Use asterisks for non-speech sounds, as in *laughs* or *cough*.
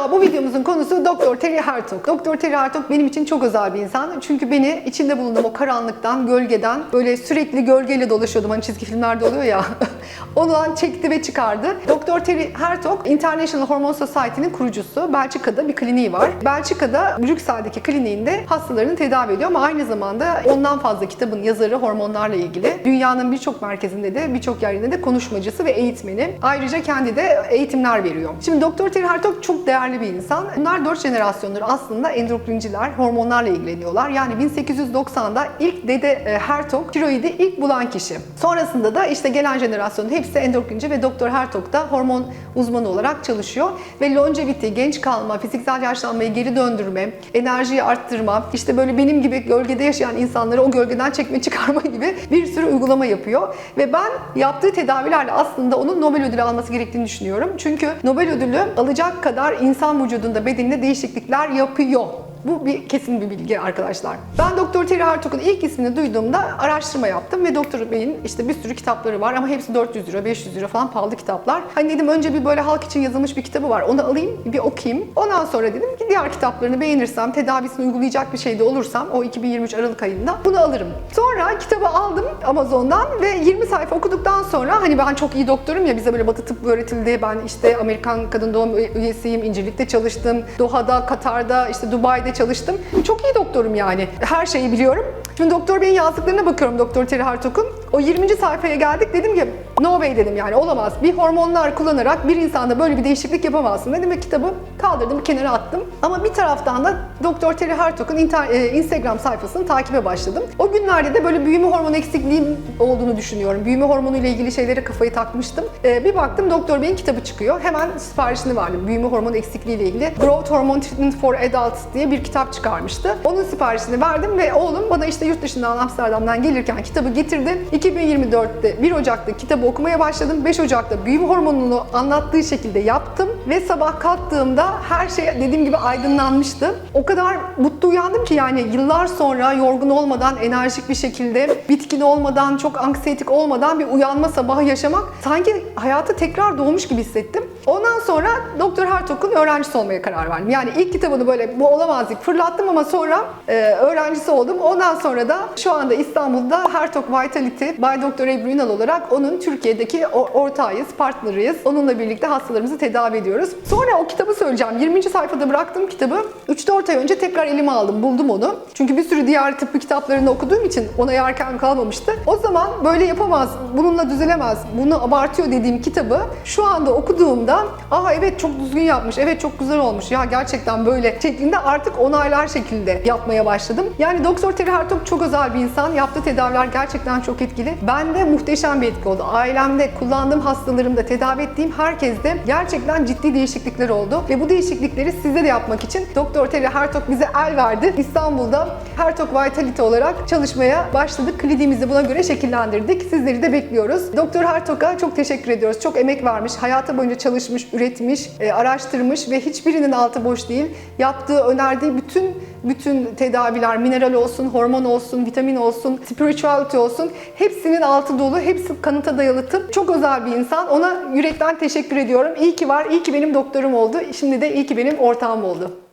Merhaba, bu videomuzun konusu Doktor Terry Hartog. Doktor Terry Hartog benim için çok özel bir insan. Çünkü beni içinde bulunduğum o karanlıktan, gölgeden, böyle sürekli gölgeyle dolaşıyordum. Hani çizgi filmlerde oluyor ya. *laughs* Ondan çekti ve çıkardı. Doktor Terry Hartog, International Hormone Society'nin kurucusu. Belçika'da bir kliniği var. Belçika'da, Brüksel'deki kliniğinde hastalarını tedavi ediyor ama aynı zamanda ondan fazla kitabın yazarı hormonlarla ilgili. Dünyanın birçok merkezinde de, birçok yerinde de konuşmacısı ve eğitmeni. Ayrıca kendi de eğitimler veriyor. Şimdi Doktor Terry Hartog çok değerli bir insan. Bunlar 4 jenerasyondur aslında endokrinciler, hormonlarla ilgileniyorlar. Yani 1890'da ilk dede e, Hartog tiroidi ilk bulan kişi. Sonrasında da işte gelen jenerasyonun hepsi endokrinci ve Doktor Hartog da hormon uzmanı olarak çalışıyor. Ve longevity, genç kalma, fiziksel yaşlanmayı geri döndürme, enerjiyi arttırma, işte böyle benim gibi gölgede yaşayan insanları o gölgeden çekme çıkarma gibi bir sürü uygulama yapıyor. Ve ben yaptığı tedavilerle aslında onun Nobel ödülü alması gerektiğini düşünüyorum. Çünkü Nobel ödülü alacak kadar insan vücudunda, bedeninde değişiklikler yapıyor. Bu bir kesin bir bilgi arkadaşlar. Ben Doktor Terry Hartog'un ilk ismini duyduğumda araştırma yaptım ve Doktor Bey'in işte bir sürü kitapları var ama hepsi 400 lira, 500 lira falan pahalı kitaplar. Hani dedim önce bir böyle halk için yazılmış bir kitabı var. Onu alayım, bir okuyayım. Ondan sonra dedim ki diğer kitaplarını beğenirsem, tedavisini uygulayacak bir şey de olursam o 2023 Aralık ayında bunu alırım. Sonra kitabı aldım Amazon'dan ve 20 sayfa okuduktan sonra hani ben çok iyi doktorum ya bize böyle batı tıbbı öğretildi. Ben işte Amerikan Kadın Doğum üyesiyim, İncirlik'te çalıştım. Doha'da, Katar'da, işte Dubai'de çalıştım. Çok iyi doktorum yani. Her şeyi biliyorum. Şimdi Doktor Bey'in yazdıklarına bakıyorum Doktor Terry Hartog'un. O 20. sayfaya geldik dedim ki no way dedim yani olamaz. Bir hormonlar kullanarak bir insanda böyle bir değişiklik yapamazsın dedim ve kitabı kaldırdım kenara attım. Ama bir taraftan da Doktor Terry Hartog'un inter- e, Instagram sayfasını takibe başladım. O günlerde de böyle büyüme hormonu eksikliğim olduğunu düşünüyorum. Büyüme hormonu ile ilgili şeylere kafayı takmıştım. E, bir baktım Doktor Bey'in kitabı çıkıyor. Hemen siparişini verdim. Büyüme hormonu eksikliği ile ilgili Growth Hormone Treatment for Adults diye bir kitap çıkarmıştı. Onun siparişini verdim ve oğlum bana işte yurt dışından Amsterdam'dan gelirken kitabı getirdi. 2024'te 1 Ocak'ta kitabı okumaya başladım. 5 Ocak'ta büyüme hormonunu anlattığı şekilde yaptım ve sabah kalktığımda her şey dediğim gibi aydınlanmıştı. O kadar mutlu uyandım ki yani yıllar sonra yorgun olmadan, enerjik bir şekilde, bitkin olmadan, çok anksiyetik olmadan bir uyanma sabahı yaşamak sanki hayata tekrar doğmuş gibi hissettim. Ondan sonra Doktor Hartog'un öğrencisi olmaya karar verdim. Yani ilk kitabını böyle bu olamaz deyip fırlattım ama sonra e, öğrencisi oldum. Ondan sonra da şu anda İstanbul'da Hartog Vitality by Dr. Ebru Ünal olarak onun Türkiye'deki ortağıyız, partneriyiz. Onunla birlikte hastalarımızı tedavi ediyoruz. Sonra o kitabı söyleyeceğim. 20. sayfada bıraktım kitabı. 3-4 ay önce tekrar elime aldım, buldum onu. Çünkü bir sürü diğer tıbbi kitaplarını okuduğum için ona yerken kalmamıştı. O zaman böyle yapamaz, bununla düzelemez, bunu abartıyor dediğim kitabı şu anda okuduğumda aa evet çok düzgün yapmış, evet çok güzel olmuş, ya gerçekten böyle şeklinde artık onaylar şekilde yapmaya başladım. Yani Doktor Terry Hartog çok özel bir insan. Yaptığı tedaviler gerçekten çok etkili. Bende muhteşem bir etki oldu. Ailemde, kullandığım hastalarımda, tedavi ettiğim herkeste gerçekten ciddi değişiklikler oldu. Ve bu değişiklikleri size de yapmak için Doktor Terry Hartog bize el verdi. İstanbul'da Hartog Vitality olarak çalışmaya başladık. Kliniğimizi buna göre şekillendirdik. Sizleri de bekliyoruz. Doktor Hartog'a çok teşekkür ediyoruz. Çok emek vermiş, hayatı boyunca çalışmış, üretmiş, e, araştırmış ve hiçbirinin altı boş değil. Yaptığı, önerdiği bütün bütün tedaviler, mineral olsun, hormon olsun, vitamin olsun, spirituality olsun hepsinin altı dolu, hepsi kanıta dayalı tıp. Çok özel bir insan. Ona yürekten teşekkür ediyorum. İyi ki var, iyi ki benim doktorum oldu. Şimdi de iyi ki benim ortağım oldu.